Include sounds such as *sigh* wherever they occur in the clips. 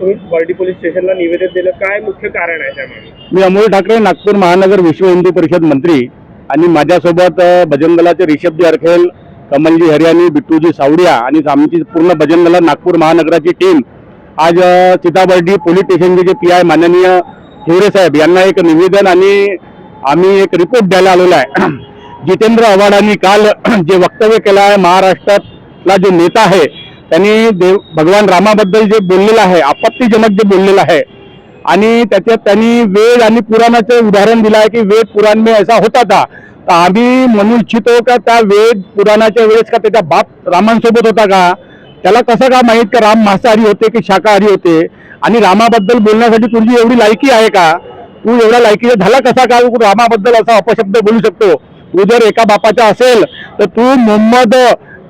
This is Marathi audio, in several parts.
तुम्ही बर्डी पोलीस स्टेशनला निवेदन दिलं. काय मुख्य कारण आहे त्यामागे? मी अमोल ठाकरे नागपूर महानगर विश्व हिंदू परिषद मंत्री आणि माझ्यासोबत भजन दलाचे रिषभजी अरखेल कमलजी हरियाणी बिट्टूजी सावडिया आणि आमची पूर्ण भजन दला नागपूर महानगराची टीम. आज सीताबर्डी पोलीस स्टेशनचे जे पी आय माननीय हिवरे साहेब यांना एक निवेदन आणि आम्ही एक रिपोर्ट द्यायला आलेलो आहे. *clears throat* जितेंद्र आव्हाडांनी काल *clears throat* जे वक्तव्य केलं आहे महाराष्ट्रातला जो नेता आहे त्यांनी देव भगवान रामाबद्दल जे बोललेलं आहे आपत्तीजनक जे बोललेलं आहे आणि त्याच्यात त्यांनी वेद आणि पुराणाचं उदाहरण दिलं आहे की वेद पुराण असा ऐसा होता था. तर आम्ही म्हणू इच्छितो का त्या वेद पुराणाच्या वेळेस का त्याचा बाप रामांसोबत होता का? त्याला कसं का माहीत का राम मांसाहारी होते की शाकाहारी होते? आणि रामाबद्दल बोलण्यासाठी तुझी एवढी लायकी आहे का? तू एवढा लायकीचा झाला कसा का? रामाबद्दल असा अपशब्द बोलू शकतो. तू जर एका बापाचा असेल तर तू मोहम्मद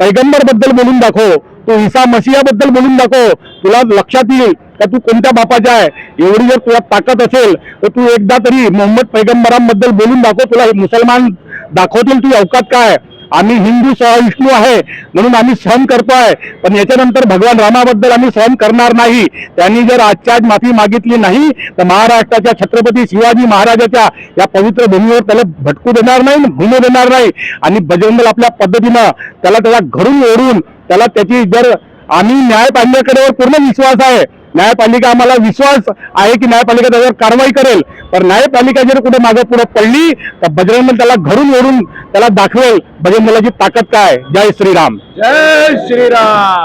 पैगंबरबद्दल बोलून दाखव. तू ईसा मसियाबद्दल बोलून दाखव. तुला लक्षात येईल का तू कोणत्या बापाचा आहे? एवढी जर तुला ताकद असेल तर तू एकदा तरी मोहम्मद पैगंबरांबद्दल बोलून दाखव. तुला मुसलमान दाखवतील तू अवकात काय आम्ही हिंदू सहिष्णू आहे म्हणून आम्ही सहन आहे पण याच्यानंतर भगवान रामाबद्दल आम्ही सहन करणार नाही. त्यांनी जर आजच्या आज माफी मागितली नाही तर महाराष्ट्राच्या छत्रपती शिवाजी महाराजाच्या या पवित्र भूमीवर त्याला भटकू देणार नाही भूमी देणार नाही. आणि बजरंगल आपल्या पद्धतीनं त्याला त्याला घरून ओढून त्याला त्याची जर आम्ही न्यायपालिकेकडे पूर्ण विश्वास आहे न्यायपालिका आम्हाला विश्वास आहे की न्यायपालिका त्याच्यावर कारवाई करेल. पण न्यायपालिका जर कुठे मागे पुढे पडली तर बजरंग त्याला घरून ओढून त्याला दाखवेल बजरंगलाची ताकद काय? जय श्रीराम. जय श्रीराम.